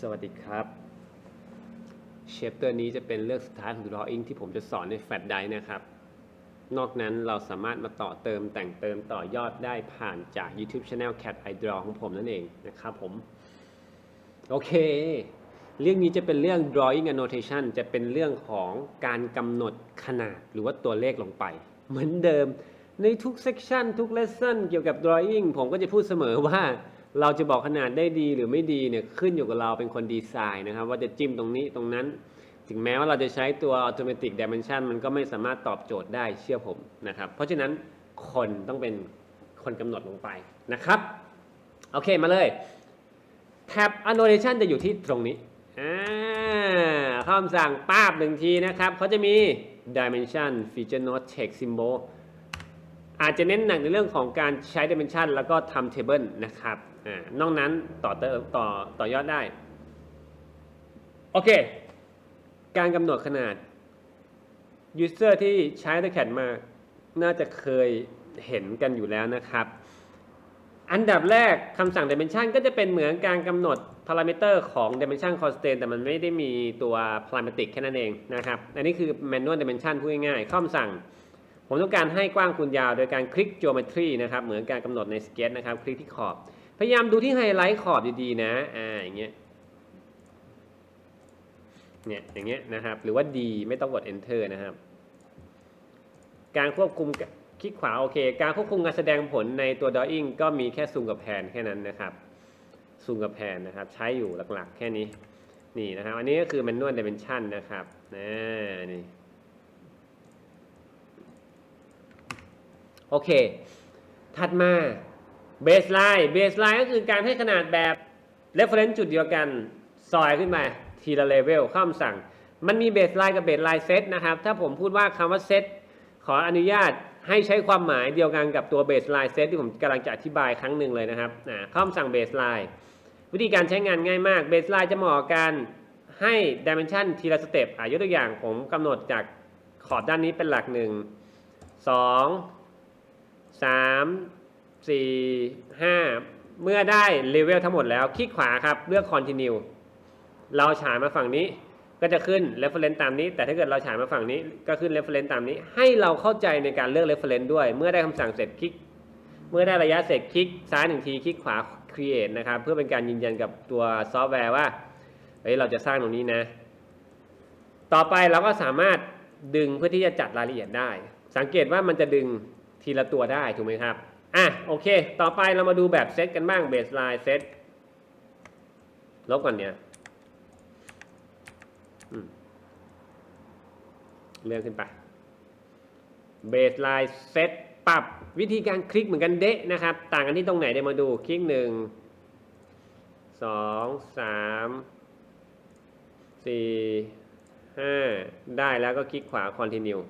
สวัสดีครับเชปเตอร์นี้จะเป็นเรื่องสุดท้ายของ Drawing ที่ผมจะสอนในแฟลชไดร์นะครับ นอกนั้นเราสามารถมาต่อเติมแต่งเติมต่อยอดได้ผ่านจาก YouTube Channel Cat I Draw ของผมนั่นเองนะครับผม โอเค เรื่องนี้จะเป็นเรื่อง drawing annotation จะเป็นเรื่องของการกำหนดขนาดหรือว่าตัวเลขลงไป เหมือนเดิมในทุก section ทุก lesson เกี่ยวกับ drawing ผมก็จะพูดเสมอว่า เราจะบอกขนาดได้ดีหรือไม่ดีเนี่ยขึ้นอยู่กับเราเป็นคนดีไซน์นะครับ ว่าจะจิ้มตรงนี้ตรงนั้น ถึงแม้ว่าเราจะใช้ตัว automatic dimension มันก็ไม่สามารถตอบโจทย์ได้เชื่อผมนะครับ เพราะฉะนั้นคนต้องเป็นคนกำหนดลงไปนะครับ โอเคมาเลยแท็บ annotation จะอยู่ที่ตรงนี้อ่าคำสั่งป้าบหนึ่งทีนะครับเขาจะมี dimension feature note text symbol อาจจะเน้นหนักในเรื่องของการใช้ dimension แล้วก็ทำ table นะครับ อ่านอกนั้นต่อเติมต่อต่อยอดได้ โอเค การกำหนดขนาด user ที่ใช้ AutoCAD มาน่าจะเคยเห็นกันอยู่แล้วนะครับ อันดับแรกคำสั่ง dimension ก็จะเป็นเหมือนการกำหนด parameter ของ dimension constraint แต่มันไม่ได้มีตัว parametric แค่นั้นเองนะครับ อันนี้คือ manual dimension พูดง่ายๆคำสั่ง ผมต้องการให้กว้างคูณยาว โดยการคลิก geometry นะครับ เหมือนการกำหนดในสเก็ตนะครับ คลิกที่ขอบ พยายามดูที่ไฮไลท์ขอบดีๆนะ อ่า อย่างเงี้ย เนี่ย อย่างเงี้ยนะครับ หรือว่า D ไม่ต้องกด enter นะครับ การควบคุมคลิกขวาโอเค การควบคุมการแสดงผลในตัว drawing ก็มีแค่ซูมกับแพนแค่นั้นนะครับ ซูมกับแพนนะครับ ใช้อยู่หลักๆ แค่นี้ นี่นะครับ อันนี้ก็คือ manual dimension นะครับนะนี่ โอเค ถัดมา baseline baseline ก็คือการให้ขนาดแบบ reference จุดเดียวกันซอยขึ้นมาทีละเลเวลข้ามสั่ง มันมี baseline กับ baseline set นะครับ ถ้าผมพูดว่าคำว่า set ขออนุญาตให้ใช้ความหมายเดียวกันกับตัว baseline set ที่ผมกำลังจะอธิบายครั้งหนึ่งเลยนะครับข้ามสั่ง baseline วิธีการใช้งานง่ายมาก baseline จะเหมาะกับการให้ dimension ทีละสเต็ปอะยกตัวอย่างผมกำหนดจากขอบด้านนี้เป็นหลักหนึ่งสองสาม สี่ห้าเมื่อได้เลเวลทั้งหมดแล้วคลิกขวาครับเลือก continue เราฉายมาฝั่งนี้ก็จะขึ้น reference ตามนี้ แต่ถ้าเกิดเราฉายมาฝั่งนี้ก็ขึ้น reference ตามนี้ ให้เราเข้าใจในการเลือก reference ด้วย เมื่อได้คำสั่งเสร็จคลิก เมื่อได้ระยะเสร็จคลิกซ้ายหนึ่งทีคลิกขวา create นะครับ เพื่อเป็นการยืนยันกับตัวซอฟต์แวร์ว่าเฮ้ยเราจะสร้างตรงนี้นะ ต่อไปเราก็สามารถดึงเพื่อที่จะจัดรายละเอียดได้ สังเกตว่ามันจะดึงทีละตัวได้ถูกไหมครับ อะโอเค ต่อไปเรามาดูแบบเซตกันบ้าง baseline set ลบก่อนเนี่ยเลื่อนขึ้นไป baseline set ปรับวิธีการคลิกเหมือนกันเดะนะครับ ต่างกันที่ตรงไหนเดี๋ยวมาดูคลิกหนึ่งสองสามสี่ห้าได้แล้วก็คลิกขวา continue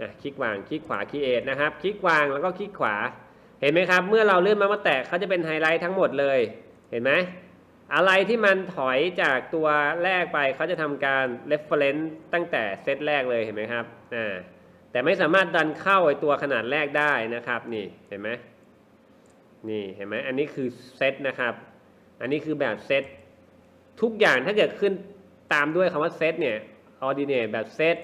อะคลิกวาง คลิกขวา create นะครับ คลิกวางแล้วก็คลิกขวา ห็นไหมครับ เมื่อเราเลื่อนมามาแตะเขาจะเป็นไฮไลท์ทั้งหมดเลย เห็นไหม อะไรที่มันถอยจากตัวแรกไปเขาจะทำการ reference ตั้งแต่เซตแรกเลยเห็นไหมครับ อ่า แต่ไม่สามารถดันเข้าไอตัวขนาดแรกได้นะครับ นี่เห็นไหมนี่เห็นไหมอันนี้คือเซตนะครับ อันนี้คือแบบเซตทุกอย่างถ้าเกิดขึ้นตามด้วยคำว่าเซตเนี่ย ordinate แบบเซต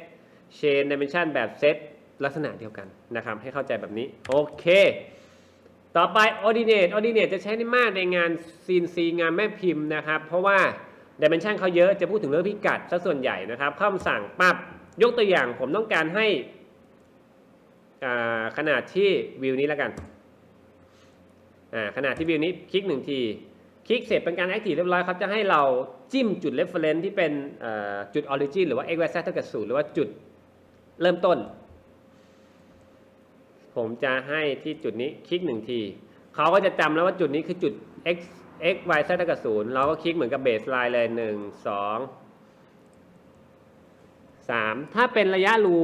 chain dimension แบบเซตลักษณะเดียวกันนะครับ ให้เข้าใจแบบนี้ โอเค ต่อไป ordinate ordinate จะใช้ได้มากในงาน CNC งานแม่พิมพ์นะครับ เพราะว่า dimension เขาเยอะจะพูดถึงเรื่องพิกัดซะส่วนใหญ่นะครับคำสั่งปั๊บยกตัวอย่างผมต้องการให้อ่าขนาดที่วิวนี้แล้วกันอ่าขนาดที่วิวนี้คลิกหนึ่งทีคลิกเสร็จเป็นการ active เรียบร้อยครับจะให้เราจิ้มจุด reference ที่เป็นจุด origin หรือว่า x y z เท่ากับศูนย์หรือว่าจุดเริ่มต้น ผมจะให้ที่จุดนี้คลิกหนึ่งทีเขาก็จะจำแล้วว่าจุดนี้คือจุด x x y z เท่ากับศูนย์เราก็คลิกเหมือนกับ baseline เลยหนึ่งสองสามถ้าเป็นระยะรู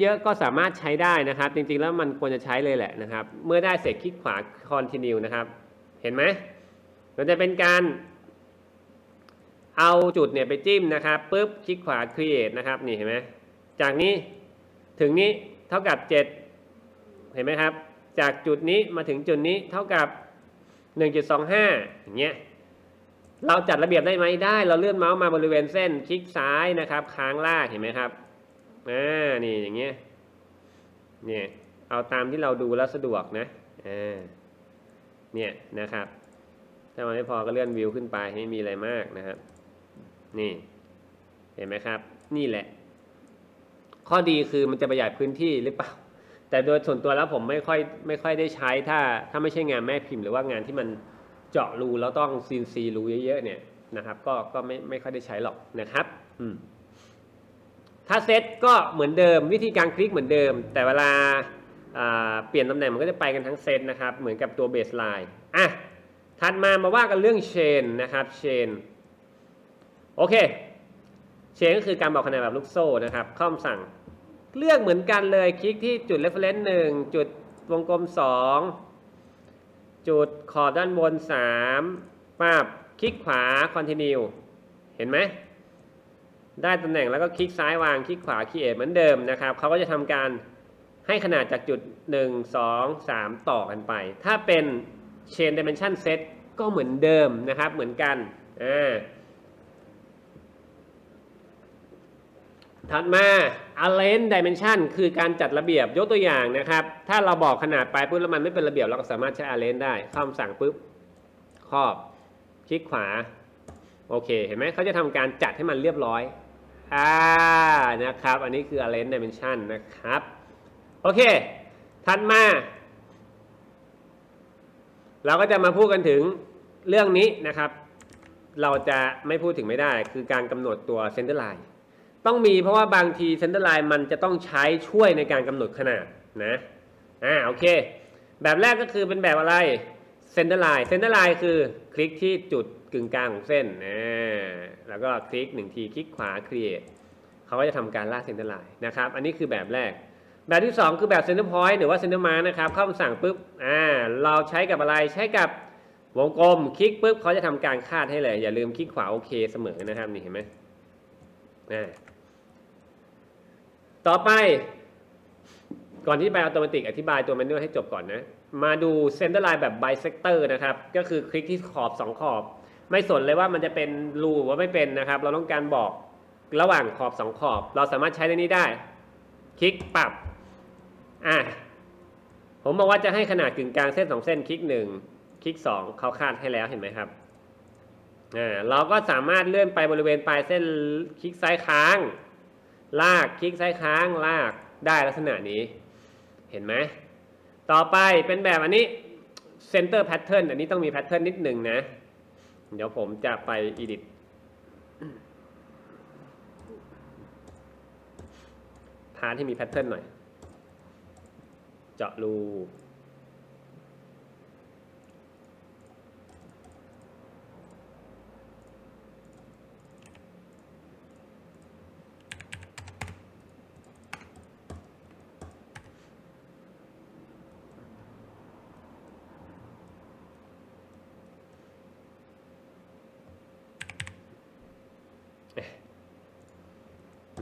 เยอะ ๆ ก็สามารถใช้ได้นะครับ จริง ๆ แล้วมันควรจะใช้เลยแหละนะครับ เมื่อได้เสร็จคลิกขวา continue นะครับ เห็นไหมมันจะเป็นการเอาจุดเนี่ยไปจิ้มนะครับปุ๊บคลิกขวา create นะครับ นี่เห็นไหมจากนี้ถึงนี้เท่ากับ 7 เห็นไหมครับ จากจุดนี้มาถึงจุดนี้เท่ากับ 1.25 อย่างเงี้ยเราจัดระเบียบได้ไหมได้ เราเลื่อนเมาส์มาบริเวณเส้นคลิกซ้ายนะครับ ค้างลากเห็นไหมครับอ่านี่อย่างเงี้ยเนี่ยเอาตามที่เราดูแล้วสะดวกนะอ่าเนี่ยนะครับถ้ามันไม่พอก็เลื่อนวิวขึ้นไปให้มีอะไรมากนะครับ นี่ เห็นไหมครับ นี่แหละ ข้อดีคือมันจะประหยัดพื้นที่หรือเปล่า แต่โดยส่วนตัวแล้วผมไม่ค่อยไม่ค่อยได้ใช้ถ้าถ้าไม่ใช่งานแม่พิมพ์หรือว่างานที่มันเจาะรูแล้วต้องซีนซีรูเยอะๆเนี่ยนะครับก็ก็ไม่ไม่ค่อยได้ใช้หรอกนะครับอืมถ้าเซตก็เหมือนเดิมวิธีการคลิกเหมือนเดิม แต่เวลาาเปลี่ยนตำแหน่งมันก็จะไปกันทั้งเซตนะครับเหมือนกับตัวเบสไลน์อะถัดมามาว่ากันเรื่องเชนนะครับเชนโอเคเชนก็คือการบอกคะแนนแบบลูกโซ่นะครับข้อมสั่ง เลือกเหมือนกันเลยคลิกที่จุด reference 1 จุดวงกลม 2 จุดขอบด้านบน 3ปับคลิกขวา continue เห็นไหม ได้ตำแหน่งแล้วก็คลิกซ้ายวาง คลิกขวา create เหมือนเดิมนะครับ เขาก็จะทำการให้ขนาดจากจุด 1 2 3 ต่อกันไป ถ้าเป็น chain dimension set ก็เหมือนเดิมนะครับ เหมือนกัน อ่า ถัดมา Align Dimension คือการจัดระเบียบยกตัวอย่างนะครับ ถ้าเราบอกขนาดไปปุ๊บแล้วมันไม่เป็นระเบียบเราก็สามารถใช้ Align ได้คำสั่งปุ๊บครอบคลิกขวา โอเค เห็นไหมเขาจะทำการจัดให้มันเรียบร้อยอ่านะครับ อันนี้คือ Align Dimension นะครับ โอเค ถัดมา เราก็จะมาพูดกันถึงเรื่องนี้นะครับ เราจะไม่พูดถึงไม่ได้คือการกำหนดตัว Center Line ต้อ ต้องมีเพราะว่าบางทีเซนเตอร์ไลน์มันจะต้องใช้ช่วยในการกำหนดขนาดนะอ่าโอเค แบบแรกก็คือเป็นแบบอะไรเซนเตอร์ไลน์เซนเตอร์ไลน์คือคลิกที่จุดกึ่งกลางของเส้นนะแล้วก็คลิกหนึ่งทีคลิกขวา create เขาก็จะทำการลากเซนเตอร์ไลน์นะครับ อันนี้คือแบบแรก แบบที่ 2 คือแบบเซนเตอร์พอยต์หรือว่าเซนเตอร์มาร์นะครับ เข้าคำสั่งปุ๊บอ่าเราใช้กับอะไรใช้กับวงกลมคลิกปุ๊บเขาจะทำการคาดให้เลย อย่าลืมคลิกขวาโอเคเสมอนะครับนี่เห็นไหมอ่า ต่อไป ก่อนที่ไปอัตโนมัติอธิบายตัวแมนนวลให้จบก่อนนะ มาดูเซนเตอร์ไลน์แบบไบเซกเตอร์นะครับ ก็คือคลิกที่ขอบ 2 ขอบ ไม่สนเลยว่ามันจะเป็นรูหรือว่าไม่เป็นนะครับ เราต้องการบอกระหว่างขอบ 2 ขอบ เราสามารถใช้ในนี้ได้ คลิกปรับ อะ ผมบอกว่าจะให้ขนาดกึ่งกลางเส้น 2 เส้น คลิก 1 คลิก 2 เขาคาดให้แล้วเห็นไหมครับ อ่า เราก็สามารถเลื่อนไปบริเวณปลายเส้นคลิกซ้ายค้าง ลากคลิกซ้ายค้างลากได้ลักษณะนี้ เห็นไหมต่อไปเป็นแบบอันนี้ center pattern อันนี้ต้องมี pattern นิดหนึ่งนะ เดี๋ยวผมจะไป edit พาร์ทที่มี pattern หน่อย เจาะรู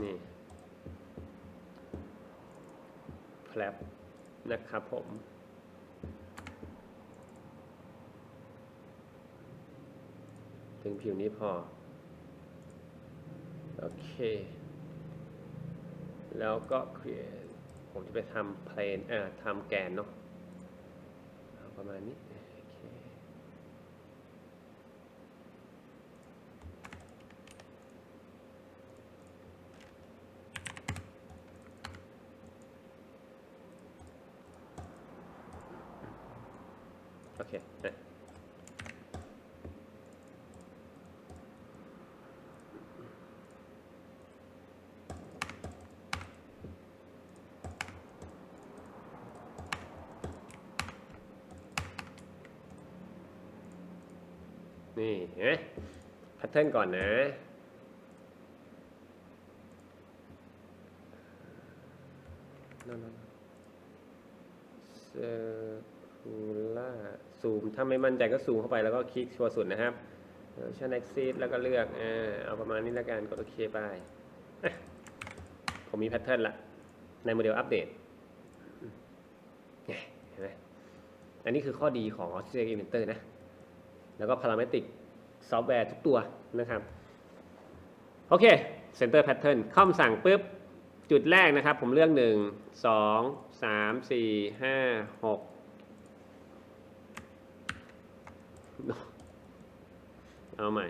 นี่แฟลปนะครับผมถึงผิวนี้พอ โอเค แล้วก็ผมจะไปทำ plane เอ่อทำแกนเนาะประมาณนี้ โอเคนี่เห็นไหมแพทเทิร์นก่อนนะ นั่นๆ Circular ซูม ถ้าไม่มั่นใจก็ซูมเข้าไปแล้วก็คลิกชัวร์สุดนะครับชัน Exit แล้วก็เลือกอเอาประมาณนี้แล้วกันกดโอเคไปผมมีแพทเทิร์นละในโมเดลอัปเดตเนี่เห็นไหมอันนี้คือข้อดีของ Australia Inventor นะ แล้วก็ Parametric ซอฟต์แวร์ทุกตัวนะครับ โอเค Center Pattern เข้าคำสั่งปุ๊บ จุดแรกนะครับ ผมเลือก 1 2 3 4 5 6 เอาใหม่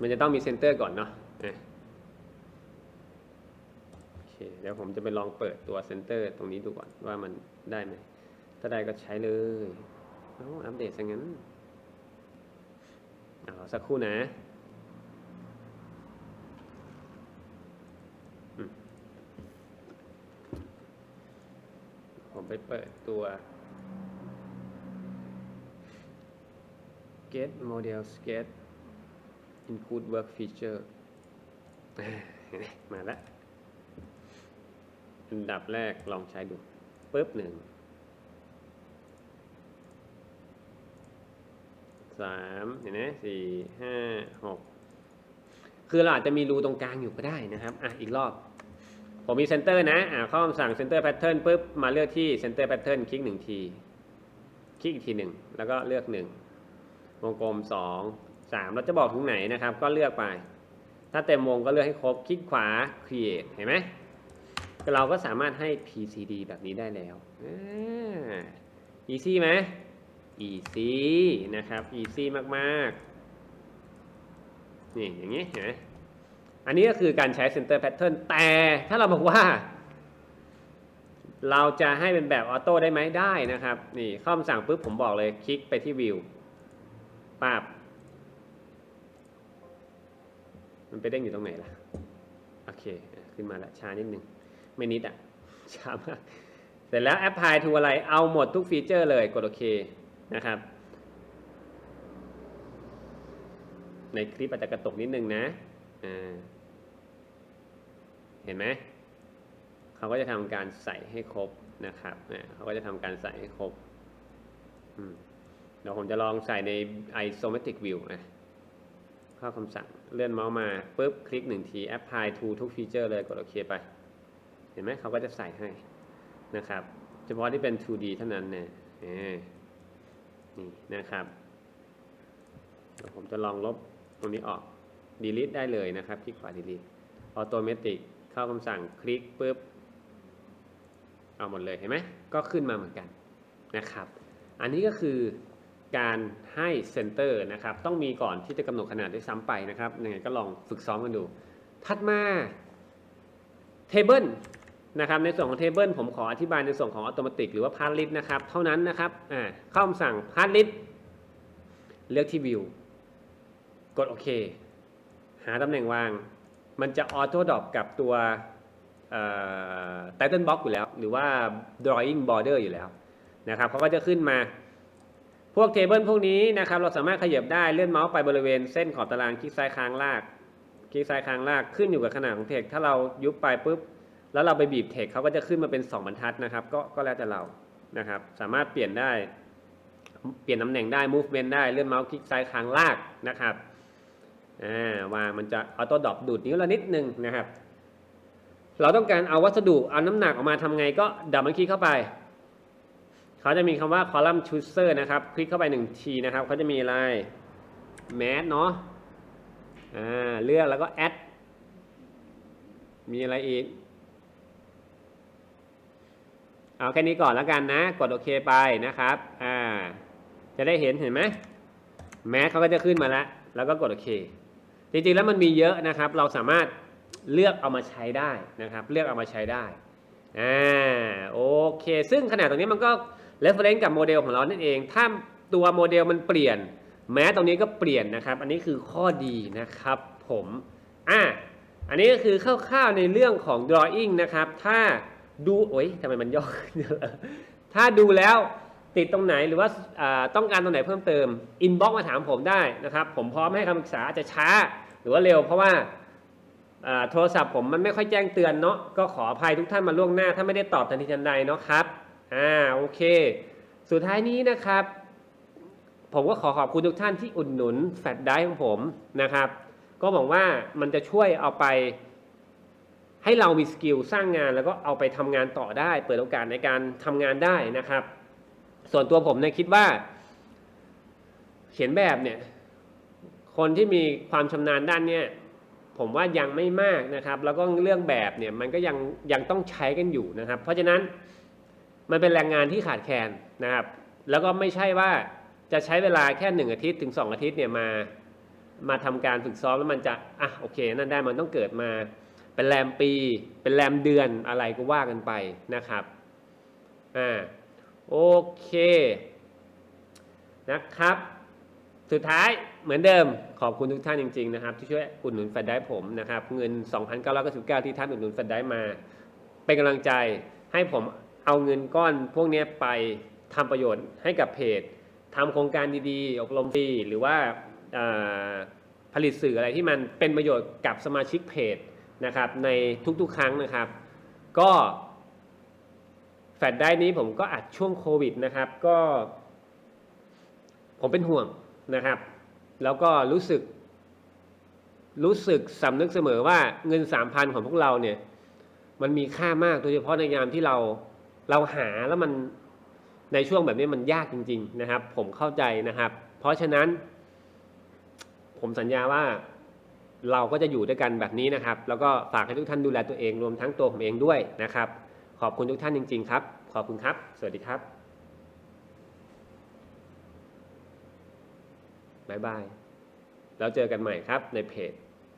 มันจะต้องมีเซนเตอร์ก่อนเนาะโอเคเดี๋ยวผมจะไปลองเปิดตัวเซนเตอร์ตรงนี้ดูก่อนว่ามันได้ไหม ถ้าได้ก็ใช้เลยเอาอัปเดตซะงั้นเอาสักครู่นะผมไปเปิดตัว get model sketch include work feature มาแล้วอันดับแรกลองใช้ดูปุ๊บหนึ่งสามเห็นไหมสี่ห้าหกคือเราอาจจะมีรูตรงกลางอยู่ก็ได้นะครับ อะ อีกรอบ ผมมีเซนเตอร์นะ อ่าเข้าคำสั่ง center pattern ปุ๊บ มาเลือกที่ center pattern คลิกหนึ่งที คลิกอีกทีหนึ่ง แล้วก็เลือกหนึ่ง วงกลมสองสามเราจะบอกถึงไหนนะครับ ก็เลือกไป ถ้าเต็มวงก็เลือกให้ครบ คลิกขวา create เห็นไหมเราก็สามารถให้ PCD แบบนี้ได้แล้ว easy ไหม easy นะครับ easy มากๆ นี่อย่างนี้เห็นไหมอันนี้ก็คือการใช้ center pattern แต่ถ้าเราบอกว่า เราจะให้เป็นแบบออโต้ได้ไหมได้นะครับ นี่เข้าคำสั่งปุ๊บผมบอกเลยคลิกไปที่วิว ปาบ มันไปเด้งอยู่ตรงไหนล่ะ โอเค ขึ้นมาล้วช้านิดนึง ไม่นิดอะช้ามาก เสร็จแล้ว apply to อะไร เอาหมดทุกฟีเจอร์เลยกดโอเคนะครับ ในคลิปอาจจะกระตุกนิดนึงนะ เห็นไหม เขาก็จะทำการใส่ให้ครบนะครับเนี่ยเขาก็จะทำการใส่ให้ครบ อืม เดี๋ยวผมจะลองใส่ใน isometric view นะข้าคำสั่งเลื่อนเมาส์มาปุ๊บคลิกหนึ่งที apply to ทุกฟีเจอร์เลยกดโอเคไป เห็นไหมเขาก็จะใส่ให้นะครับ เฉพาะที่เป็น 2D เท่านั้นเนี่ยนี่นะครับเดี๋ยวผมจะลองลบตรงนี้ออก delete ได้เลยนะครับคลิกขวา delete automatic เข้าคำสั่งคลิกปุ๊บเอาหมดเลยเห็นไหมก็ขึ้นมาเหมือนกันนะครับ อันนี้ก็คือ การให้เซนเตอร์นะครับต้องมีก่อนที่จะกำหนดขนาดด้วยซ้ำไปนะครับยังไงก็ลองฝึกซ้อมกันดู ถัดมาเทเบิลนะครับในส่วนของเทเบิลผมขออธิบายในส่วนของอัตโนมัติหรือว่าพาร์ลิสนะครับเท่านั้นนะครับอ่าเข้าคำสั่งพาร์ลิสเลือกที่วิวกดโอเค หาตำแหน่งวาง มันจะออโต้ดรอปกับตัวไตเติลบ็อกอยู่แล้ว หรือว่า drawing border อยู่แล้วนะครับเขาก็จะขึ้นมา พวกเทเบิลพวกนี้นะครับเราสามารถขยับได้เลื่อนเมาส์ไปบริเวณเส้นขอบตารางคลิกซ้ายค้างลาก คลิกซ้ายค้างลากขึ้นอยู่กับขนาดของเทคถ้าเรายุบไปปุ๊บแล้วเราไปบีบเทคเขาก็จะขึ้นมาเป็น 2 บรรทัดนะครับ ก็ก็แล้วแต่เรานะครับ สามารถเปลี่ยนได้ เปลี่ยนตำแหน่งได้ movement ได้เลื่อนเมาส์คลิกซ้ายค้างลากนะครับอ่าวางมันจะออโต้ดอปดูดนิ้วเรานิดนึงนะครับ เราต้องการเอาวัสดุเอาน้ำหนักออกมาทำไงก็ดับมันคลิกเข้าไป เขาจะมีคำว่า column chooser นะครับ คลิกเข้าไปหนึ่งทีนะครับเขาจะมีอะไร mat เนาะอ่าเลือกแล้วก็ add มีอะไรอีก เอาแค่นี้ก่อนแล้วกันนะ กดโอเคไปนะครับอ่าจะได้เห็นเห็นไหมแม้เขาก็จะขึ้นมาแล้ว แล้วก็กดโอเค จริงๆแล้วมันมีเยอะนะครับ เราสามารถเลือกเอามาใช้ได้นะครับ เลือกเอามาใช้ได้อ่าโอเค ซึ่งขนาดตรงนี้มันก็ reference กับโมเดลของเรานั่นเอง ถ้าตัวโมเดลมันเปลี่ยน แม้ตรงนี้ก็เปลี่ยนนะครับ อันนี้คือข้อดีนะครับผมอ่าอันนี้ก็คือคร่าวๆในเรื่องของ drawing นะครับ ถ้าดูโอ้ยทำไมมันย่อถ้าดูแล้วติดตรงไหนหรือว่าาต้องการตรงไหนเพิ่มเติม inbox มาถามผมได้นะครับ ผมพร้อมให้คำปรึกษาอาจจะช้าหรือว่าเร็วเพราะว่าอ่าโทรศัพท์ผมมันไม่ค่อยแจ้งเตือนเนาะก็ขออภัยทุกท่านมาล่วงหน้า ถ้าไม่ได้ตอบทันทีทันใดเนาะครับ อ่าโอเค สุดท้ายนี้นะครับ ผมก็ขอขอบคุณทุกท่านที่อุดหนุนแฟลชไดรฟ์ของผมนะครับ ก็หวังว่ามันจะช่วยเอาไป ให้เรามีสกิลสร้างงานแล้วก็เอาไปทำงานต่อได้ เปิดโอกาสในการทำงานได้นะครับ ส่วนตัวผมเนี่ยคิดว่า เขียนแบบเนี่ย คนที่มีความชำนาญด้านเนี่ยผมว่ายังไม่มากนะครับ แล้วก็เรื่องแบบเนี่ยมันก็ยังยังต้องใช้กันอยู่นะครับ เพราะฉะนั้น มันเป็นแรงงานที่ขาดแคลนนะครับ แล้วก็ไม่ใช่ว่าจะใช้เวลาแค่หนึ่งอาทิตย์ถึงสองอาทิตย์เนี่ยมามาทำการฝึกซ้อมแล้วมันจะอะโอเค นั่นได้มันต้องเกิดมาเป็นแรมปี เป็นแรมเดือนอะไรก็ว่ากันไปนะครับอ่าโอเคนะครับ สุดท้ายเหมือนเดิมขอบคุณทุกท่านจริง ๆ นะครับ ที่ช่วยอุดหนุนแฟนได้ผมนะครับ เงิน 2,999 ที่ท่านอุดหนุนแฟนได้มา เป็นกำลังใจให้ผม เอาเงินก้อนพวกนี้ไปทำประโยชน์ให้กับเพจทำโครงการดีๆ อบรมฟรีหรือว่าผลิตสื่ออะไรที่มันเป็นประโยชน์กับสมาชิกเพจนะครับในทุกๆ ครั้งนะครับ ก็แฟลชได้นี้ผมก็อัดช่วงโควิดนะครับ ก็ ผมเป็นห่วงนะครับ แล้วก็รู้สึก รู้สึกสำนึกเสมอว่าเงินสามพันของพวกเราเนี่ย มันมีค่ามากโดยเฉพาะในยามที่เรา เราหาแล้วมันในช่วงแบบนี้มันยากจริง ๆ นะครับ ผมเข้าใจนะครับ เพราะฉะนั้น ผมสัญญาว่าเราก็จะอยู่ด้วยกันแบบนี้นะครับ แล้วก็ฝากให้ทุกท่านดูแลตัวเองรวมทั้งตัวผมเองด้วยนะครับ ขอบคุณทุกท่านจริง ๆ ครับ ขอบคุณครับ สวัสดีครับบ๊ายบายแล้วเจอกันใหม่ครับในเพจ